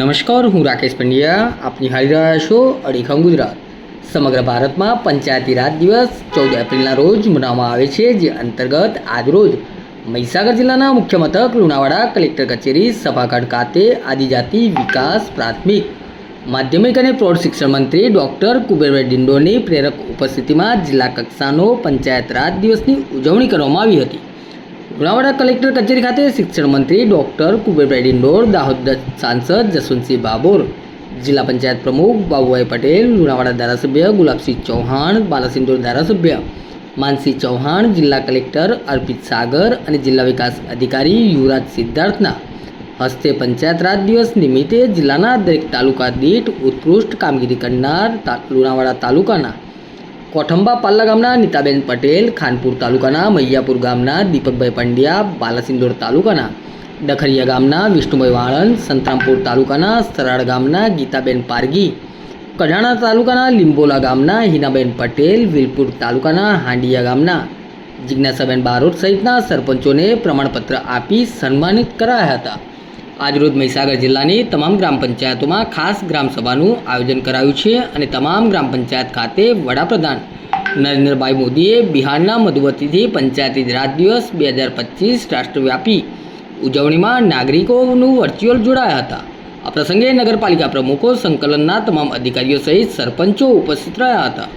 નમસ્કાર, હું રાકેશ પંડ્યા. આપ નિહાળી રહ્યા છો અડીખમ ગુજરાત. સમગ્ર ભારતમાં પંચાયતી રાજ દિવસ ચૌદ એપ્રિલના રોજ મનાવવામાં આવે છે, જે અંતર્ગત આજરોજ મહીસાગર જિલ્લાના મુખ્ય મથક લુણાવાડા કલેક્ટર કચેરી સભાખંડ ખાતે આદિજાતિ વિકાસ પ્રાથમિક માધ્યમિક અને પ્રૌઢ શિક્ષણ મંત્રી ડૉક્ટર કુબેરભાઈ ડિંડોની પ્રેરક ઉપસ્થિતિમાં જિલ્લા કક્ષાનો પંચાયત રાજ દિવસની ઉજવણી કરવામાં આવી હતી. લુણાવાડા કલેક્ટર કચેરી ખાતે શિક્ષણ મંત્રી ડૉક્ટર કુબેરભાઈ ડિંડોર દાહોદ સાંસદ જસવંતસિંહ બાબોર જિલ્લા પંચાયત પ્રમુખ બાબુભાઈ પટેલ લુણાવાડા ધારાસભ્ય ગુલાબસિંહ ચૌહાણ બાલાસિંદોર ધારાસભ્ય માનસિંહ ચૌહાણ જિલ્લા કલેક્ટર અર્પિત સાગર અને જિલ્લા વિકાસ અધિકારી યુવરાજ સિદ્ધાર્થના હસ્તે પંચાયત રાજ દિવસ નિમિત્તે જિલ્લાના દરેક તાલુકા દીઠ ઉત્કૃષ્ટ કામગીરી કરનાર લુણાવાડા તાલુકાના કોઠંબા પાલ્લા ગામના નીતાબેન પટેલ, ખાનપુર તાલુકાના મૈયાપુર ગામના દીપકભાઈ પંડ્યા, બાલાસિંદોર તાલુકાના ડખરિયા ગામના વિષ્ણુભાઈ વાળંદ, સંતરામપુર તાલુકાના સરાળ ગામના ગીતાબેન પારગી કઢાણા તાલુકાના લીંબોલા ગામના હિનાબેન પટેલ, વિલપુર તાલુકાના હાંડિયા ગામના જિજ્ઞાસાબેન બારોટ સહિતના સરપંચોને પ્રમાણપત્ર આપી સન્માનિત કરાયા હતા. આજરોજ મહીસાગર જિલ્લાની તમામ ગ્રામ પંચાયતોમાં ખાસ ગ્રામ સભાનું આયોજન કરાયું છે અને તમામ ગ્રામ પંચાયત ખાતે વડાપ્રધાન નરેન્દ્રભાઈ મોદીએ બિહારના મધુવતીથી પંચાયતી રાજ દિવસ બે હજાર પચીસ રાષ્ટ્રવ્યાપી ઉજવણીમાં નાગરિકોનું વર્ચ્યુઅલ જોડાયા હતા. આ પ્રસંગે નગરપાલિકા પ્રમુખો સંકલનના તમામ અધિકારીઓ સહિત સરપંચો ઉપસ્થિત રહ્યા હતા.